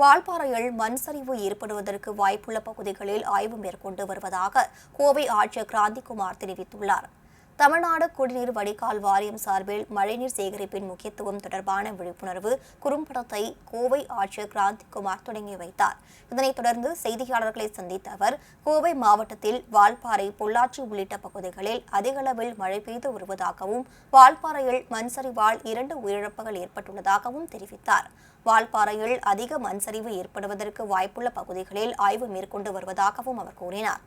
வால்பாறையில் மண் சரிவு ஏற்படுவதற்கு வாய்ப்புள்ள பகுதிகளில் ஆய்வு மேற்கொண்டு வருவதாக கோவை ஆட்சியர் கிராந்திகுமார் தெரிவித்துள்ளார். தமிழ்நாடு குடிநீர் வடிகால் வாரியம் சார்பில் மழைநீர் சேகரிப்பின் முக்கியத்துவம் தொடர்பான விழிப்புணர்வு குறும்படத்தை கோவை ஆட்சியர் கிராந்திகுமார் தொடங்கி வைத்தார். இதனைத் தொடர்ந்து செய்தியாளர்களை சந்தித்த அவர் கோவை மாவட்டத்தில் வால்பாறை பொள்ளாச்சி உள்ளிட்ட பகுதிகளில் அதிகளவில் மழை பெய்து வருவதாகவும் வால்பாறையில் மண்சரிவால் இரண்டு உயிரிழப்புகள் ஏற்பட்டுள்ளதாகவும் தெரிவித்தார். வால்பாறையில் அதிக மண்சரிவு ஏற்படுவதற்கு வாய்ப்புள்ள பகுதிகளில் ஆய்வு மேற்கொண்டு வருவதாகவும் அவர் கூறினார்.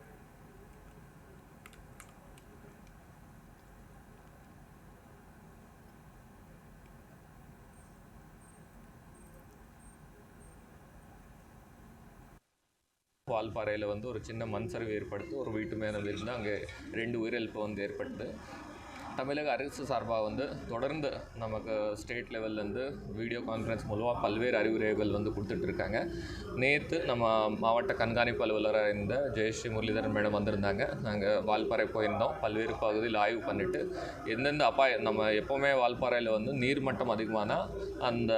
வால்பாறையில் வந்து ஒரு சின்ன மண் சரிவு ஏற்படுத்தி ஒரு வீட்டு மேலே விழுந்து அங்கே ரெண்டு உயிரிழப்பு வந்து ஏற்பட்டு தமிழக அரசு சார்பாக வந்து தொடர்ந்து நமக்கு ஸ்டேட் லெவல்லேருந்து வீடியோ கான்ஃபரன்ஸ் மூலமாக பல்வேறு அறிவுரைகள் வந்து கொடுத்துட்ருக்காங்க. நேற்று நம்ம மாவட்ட கண்காணிப்பு அலுவலராக இருந்த ஜெயஸ்ரீ முரளிதரன் மேடம் வந்திருந்தாங்க. நாங்கள் வால்பாறை போயிருந்தோம். பல்வேறு பகுதியில் ஆய்வு பண்ணிவிட்டு எந்தெந்த அபாயம் நம்ம எப்போவுமே வால்பாறையில் வந்து நீர்மட்டம் அதிகமானால் அந்த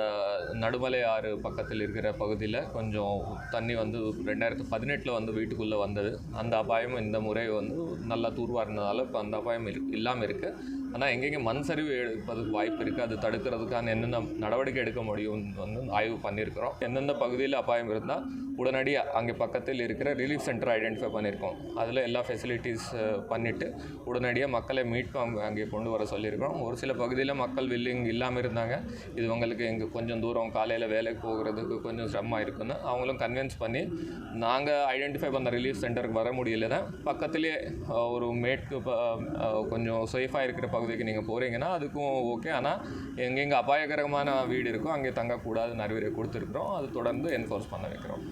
நடுமலை ஆறு பக்கத்தில் இருக்கிற பகுதியில் கொஞ்சம் தண்ணி வந்து ரெண்டாயிரத்து பதினெட்டில் வந்து வீட்டுக்குள்ளே வந்தது. அந்த அபாயம் இந்த முறை வந்து நல்லா தூர்வாக இருந்ததால் இப்போ அந்த அபாயம் இல்லாமல் இருக்குது ஆனால் எங்கெங்கே மண் சரிவு எடுப்பதுக்கு வாய்ப்பு இருக்குது அது தடுக்கிறதுக்கான என்னென்ன நடவடிக்கை எடுக்க முடியும் வந்து ஆய்வு பண்ணியிருக்கிறோம். எந்தெந்த பகுதியில் அபாயம் இருந்தால் உடனடியாக அங்கே பக்கத்தில் இருக்கிற ரிலீஃப் சென்டர் ஐடென்டிஃபை பண்ணியிருக்கோம். அதில் எல்லா ஃபெசிலிட்டிஸ் பண்ணிவிட்டு உடனடியாக மக்களை மீட்பு அங்கே கொண்டு வர சொல்லியிருக்கிறோம். ஒரு சில பகுதியில் மக்கள் வில்லிங் இல்லாமல் இருந்தாங்க. இது உங்களுக்கு எங்கே கொஞ்சம் தூரம் காலையில் வேலைக்கு போகிறதுக்கு கொஞ்சம் சிரமமாக இருக்குன்னு அவங்களும் கன்வின்ஸ் பண்ணி நாங்கள் ஐடென்டிஃபை பண்ண ரிலீஃப் சென்டருக்கு வர முடியலன்னா பக்கத்துலேயே பக்கத்திலே ஒரு மேட்க்கு ப- கொஞ்சம் சேஃபாக இருக்கிற பகுதிக்கு நீங்கள் போகிறீங்கன்னா அதுக்கும் ஓகே ஆனால் எங்கெங்கே அபாயகரமான வீடு இருக்கோ அங்கே தங்கக்கூடாது அறிவுரை கொடுத்துருக்குறோம். அது தொடர்ந்து என்ஃபோர்ஸ் பண்ண வைக்கிறோம்.